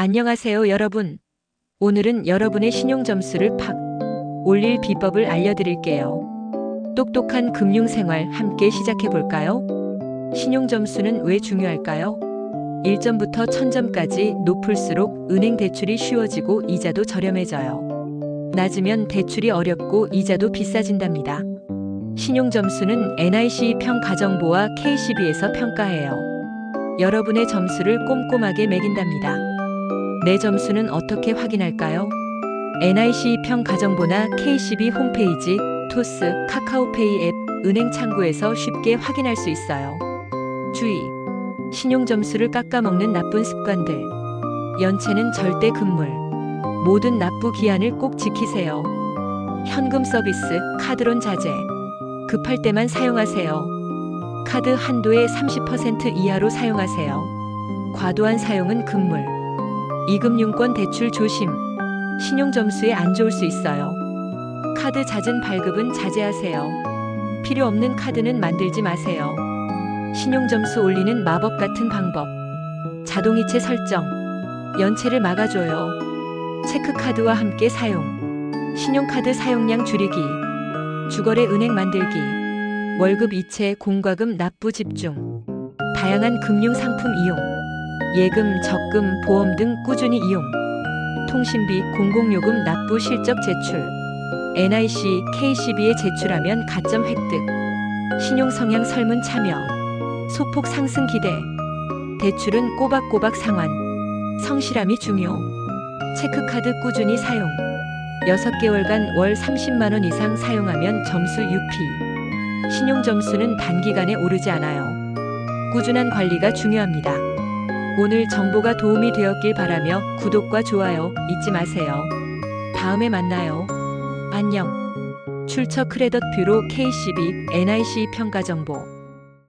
안녕하세요, 여러분. 오늘은 여러분의 신용 점수를 팍 올릴 비법을 알려드릴게요. 똑똑한 금융생활 함께 시작해 볼까요? 신용 점수는 왜 중요할까요? 1점부터 1000점까지 높을수록 은행 대출이 쉬워지고 이자도 저렴해져요. 낮으면 대출이 어렵고 이자도 비싸진답니다. 신용 점수는 NIC 평 가정보와 KCB에서 평가해요. 여러분의 점수를 꼼꼼하게 매긴답니다. 내 점수는 어떻게 확인할까요? NIC 평 가정보나 KCB 홈페이지, 토스, 카카오페이 앱, 은행 창구에서 쉽게 확인할 수 있어요. 주의! 신용 점수를 깎아먹는 나쁜 습관들. 연체는 절대 금물. 모든 납부 기한을 꼭 지키세요. 현금 서비스, 카드론 자제. 급할 때만 사용하세요. 카드 한도의 30% 이하로 사용하세요. 과도한 사용은 금물. 이금융권 대출 조심. 신용 점수에 안 좋을 수 있어요. 카드 잦은 발급은 자제하세요. 필요 없는 카드는 만들지 마세요. 신용 점수 올리는 마법 같은 방법. 자동이체 설정. 연체를 막아줘요. 체크카드와 함께 사용. 신용카드 사용량 줄이기. 주거래 은행 만들기. 월급 이체 공과금 납부 집중. 다양한 금융 상품 이용. 예금, 적금, 보험 등 꾸준히 이용. 통신비, 공공요금 납부 실적 제출. NIC, KCB에 제출하면 가점 획득. 신용 성향 설문 참여. 소폭 상승 기대. 대출은 꼬박꼬박 상환. 성실함이 중요. 체크카드 꾸준히 사용. 6개월간 월 30만 원 이상 사용하면 점수 유피. 신용 점수는 단기간에 오르지 않아요. 꾸준한 관리가 중요합니다. 오늘 정보가 도움이 되었길 바라며 구독과 좋아요 잊지 마세요. 다음에 만나요. 안녕. 출처 크레딧 뷰로 KCB NIC 평가 정보